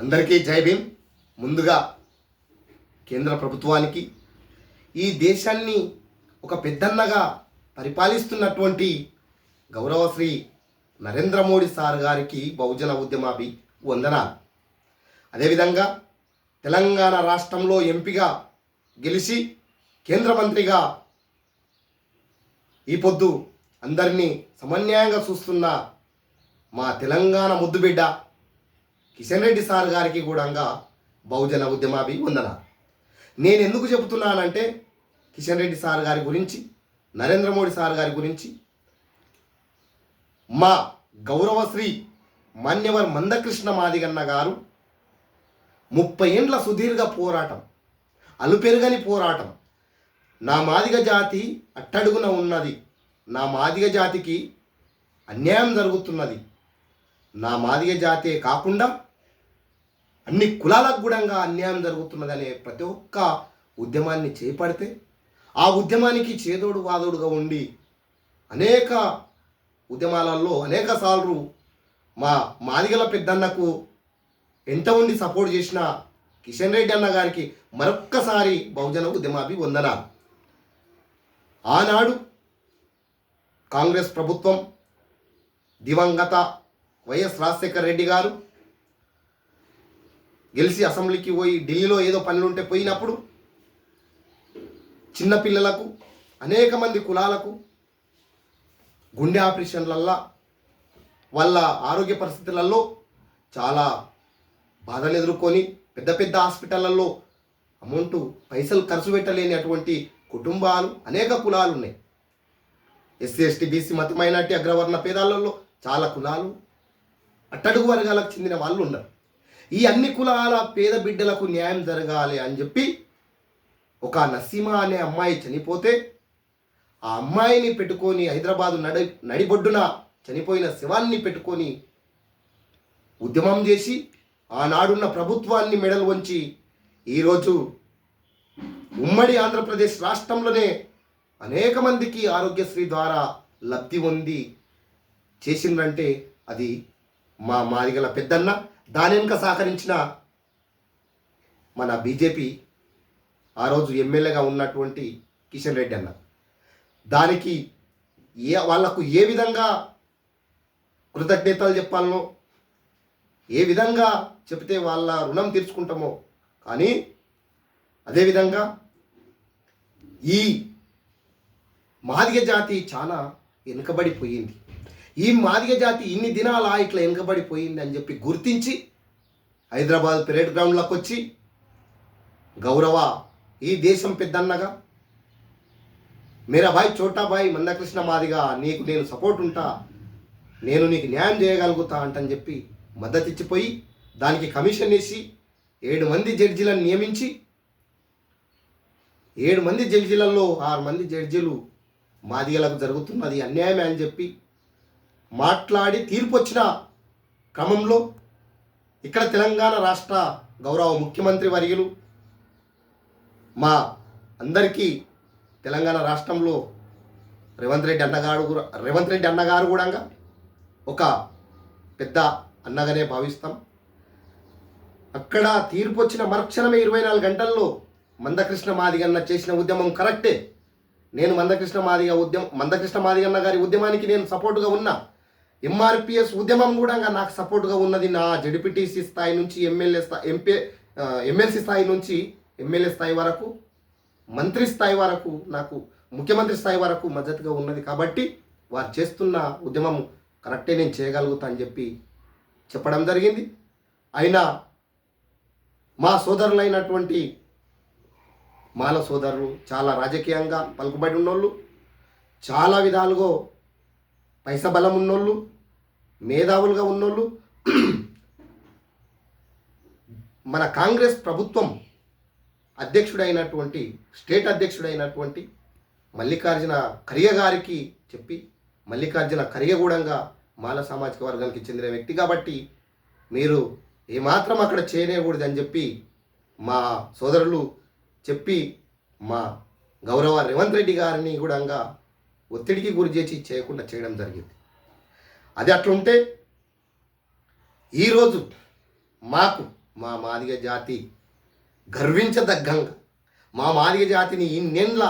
అందరికీ జై భీమ్. ముందుగా కేంద్ర ప్రభుత్వానికి ఈ దేశాన్ని ఒక పెద్దన్నగా పరిపాలిస్తున్నటువంటి గౌరవశ్రీ నరేంద్ర మోడీ సార్ గారికి బహుజన ఉద్యమాభి వందనాలు. అదేవిధంగా తెలంగాణ రాష్ట్రంలో ఎంపీగా గెలిచి కేంద్ర మంత్రిగా ఈ పొద్దు అందరినీ సమన్యాయంగా చూస్తున్న మా తెలంగాణ ముద్దుబిడ్డ కిషన్ రెడ్డి సార్ గారికి కూడా బహుజన ఉద్యమాభి వందన. నేను ఎందుకు చెబుతున్నానంటే కిషన్ రెడ్డి సార్ గారి గురించి నరేంద్ర మోడీ సార్ గారి గురించి మా గౌరవశ్రీ మాన్యవర్ మందకృష్ణ మాదిగన్న గారు ముప్పై ఏండ్ల సుదీర్ఘ పోరాటం అలుపెరుగని పోరాటం నా మాదిగ జాతి అట్టడుగున ఉన్నది నా మాదిగ జాతికి అన్యాయం జరుగుతున్నది నా మాదిగ జాతే కాకుండా అన్ని కులాలకు కూడా అన్యాయం జరుగుతున్నదనే ప్రతి ఒక్క ఉద్యమాన్ని చేపడితే ఆ ఉద్యమానికి చేదోడు వాదోడుగా ఉండి అనేక ఉద్యమాలలో అనేక సార్లు మా మాదిగల పెద్దన్నకు ఎంత ఉండి సపోర్ట్ చేసిన కిషన్ రెడ్డి అన్న గారికి మరొక్కసారి బహుజన ఉద్యమాభి వందనాలు ఆనాడు కాంగ్రెస్ ప్రభుత్వం దివంగత వైఎస్ రాజశేఖర్ రెడ్డి గారు గెలిచి అసెంబ్లీకి పోయి ఢిల్లీలో ఏదో పనులుంటే పోయినప్పుడు చిన్నపిల్లలకు అనేక మంది కులాలకు గుండె ఆపరేషన్లల్లా వాళ్ళ ఆరోగ్య పరిస్థితులలో చాలా బాధలు ఎదుర్కొని పెద్ద పెద్ద హాస్పిటళ్ళల్లో అమౌంట్ పైసలు ఖర్చు పెట్టలేని అటువంటి కుటుంబాలు అనేక కులాలు ఉన్నాయి. ఎస్సీ ఎస్టీ బీసీ మత మైనార్టీ అగ్రవర్ణ పేదాలలో చాలా కులాలు అట్టడుగు వర్గాలకు చెందిన వాళ్ళు ఉన్నారు ఈ అన్ని కులాల పేద బిడ్డలకు న్యాయం జరగాలి అని చెప్పి ఒక నసీమ అనే అమ్మాయి చనిపోతే ఆ అమ్మాయిని పెట్టుకొని హైదరాబాదు నడి నడిబొడ్డున చనిపోయిన శవాన్ని పెట్టుకొని ఉద్యమం చేసి ఆనాడున్న ప్రభుత్వాన్ని మెడలు వంచి ఈరోజు ఉమ్మడి ఆంధ్రప్రదేశ్ రాష్ట్రంలోనే అనేక మందికి ఆరోగ్యశ్రీ ద్వారా లబ్ధి పొంది చేసిందంటే అది మా మాదిగల పెద్దన్న దాని వెనుక సహకరించిన మన బీజేపీ ఆ రోజు ఎమ్మెల్యేగా ఉన్నటువంటి కిషన్ రెడ్డి అన్న. దానికి ఏ వాళ్ళకు ఏ విధంగా కృతజ్ఞతలు చెప్పాలనో ఏ విధంగా చెప్తే వాళ్ళ రుణం తీర్చుకుంటామో కానీ అదేవిధంగా ఈ మాదిగ జాతి చాలా వెనుకబడిపోయింది. ఈ మాదిగ జాతి ఇన్ని దినాల ఇట్లా వెనుకబడిపోయింది అని చెప్పి గుర్తించి హైదరాబాద్ పెరేడ్ గ్రౌండ్లోకి వచ్చి గౌరవ ఈ దేశం పెద్దన్నగా మీరా బాయ్ చోటా భాయ్ మందకృష్ణ మాదిగా నీకు నేను సపోర్ట్ ఉంటా నేను నీకు న్యాయం చేయగలుగుతా అంటని చెప్పి మద్దతు ఇచ్చిపోయి దానికి కమిషన్ వేసి ఏడు మంది జడ్జీలను నియమించి ఏడు మంది జడ్జీలలో ఆరు మంది జడ్జీలు మాదిగలకు జరుగుతున్నది అన్యాయమే అని చెప్పి మాట్లాడి తీర్పు వచ్చిన క్రమంలో ఇక్కడ తెలంగాణ రాష్ట్ర గౌరవ ముఖ్యమంత్రి వర్యులు మా అందరికీ తెలంగాణ రాష్ట్రంలో రేవంత్ రెడ్డి అన్నగారు కూడా రేవంత్ రెడ్డి అన్నగారు కూడా ఒక పెద్ద అన్నగానే భావిస్తాం. అక్కడ తీర్పు వచ్చిన మరుక్షణమే ఇరవై నాలుగు గంటల్లో మందకృష్ణ మాదిగన్న చేసిన ఉద్యమం కరెక్టే. నేను మందకృష్ణ మాదిగ ఉద్యమం మందకృష్ణ మాదిగన్న గారి ఉద్యమానికి నేను సపోర్టుగా ఉన్నా. ఎంఆర్పిఎస్ ఉద్యమం కూడా నాకు సపోర్ట్గా ఉన్నది నా జడిపిటిసి స్థాయి నుంచి ఎమ్మెల్యే స్థాయి ఎంపీ ఎమ్మెల్సీ స్థాయి నుంచి ఎమ్మెల్యే స్థాయి వరకు మంత్రి స్థాయి వరకు నాకు ముఖ్యమంత్రి స్థాయి వరకు మద్దతుగా ఉన్నది కాబట్టి వారు చేస్తున్న ఉద్యమం కరెక్టే నేను చేయగలుగుతా అని చెప్పి చెప్పడం జరిగింది. అయినా మా సోదరులైనటువంటి మాల సోదరులు చాలా రాజకీయంగా పలుకుబడి ఉన్నోళ్ళు చాలా విధాలుగా పైస బలం ఉన్నోళ్ళు మేధావులుగా ఉన్నోళ్ళు మన కాంగ్రెస్ ప్రభుత్వం అధ్యక్షుడైనటువంటి స్టేట్ అధ్యక్షుడైనటువంటి మల్లికార్జున ఖర్గే గారికి చెప్పి మల్లికార్జున ఖర్గే కూడా మాల సామాజిక వర్గానికి చెందిన వ్యక్తి కాబట్టి మీరు ఏమాత్రం అక్కడ చేయనేకూడదు అని చెప్పి మా సోదరులు చెప్పి మా గౌరవ రేవంత్ రెడ్డి గారిని కూడా ఒత్తిడికి గురి చేసి చేయకుండా చేయడం జరిగింది. అది అట్లుంటే ఈరోజు మాకు మా మాదిగ జాతి గర్వించదగ్గంగా మా మాదిగ జాతిని ఇన్నేండ్ల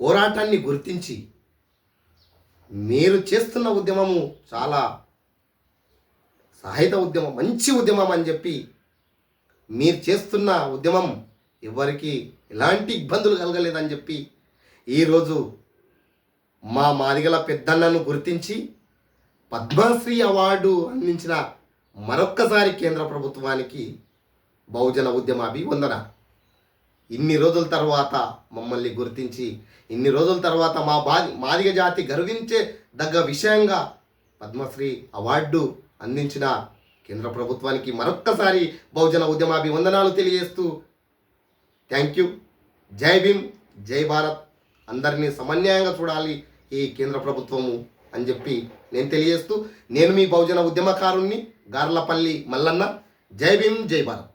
పోరాటాన్ని గుర్తించి మీరు చేస్తున్న ఉద్యమము చాలా సాహిత ఉద్యమం మంచి ఉద్యమం అని చెప్పి మీరు చేస్తున్న ఉద్యమం ఎవరికి ఎలాంటి ఇబ్బందులు కలగలేదని చెప్పి ఈరోజు మా మాదిగల పెద్దన్నను గుర్తించి పద్మశ్రీ అవార్డు అందించిన మరొక్కసారి కేంద్ర ప్రభుత్వానికి బహుజన ఉద్యమ అభివందన. ఇన్ని రోజుల తర్వాత మమ్మల్ని గుర్తించి ఇన్ని రోజుల తర్వాత మా బాది మాదిగ జాతి గర్వించే దగ్గ విషయంగా పద్మశ్రీ అవార్డు అందించిన కేంద్ర ప్రభుత్వానికి మరొక్కసారి బహుజన ఉద్యమాభివందనాలు తెలియజేస్తూ థ్యాంక్ యూ. జై భీమ్ జై భారత్. అందరినీ సమన్యాయంగా చూడాలి. ఈ కేంద్ర ప్రభుత్వము అని చెప్పి నేను తెలియజేస్తూ నేను మీ బహుజన ఉద్యమకారుణ్ణి గార్లపల్లి మల్లన్న. జై భీమ్ జై భారత్.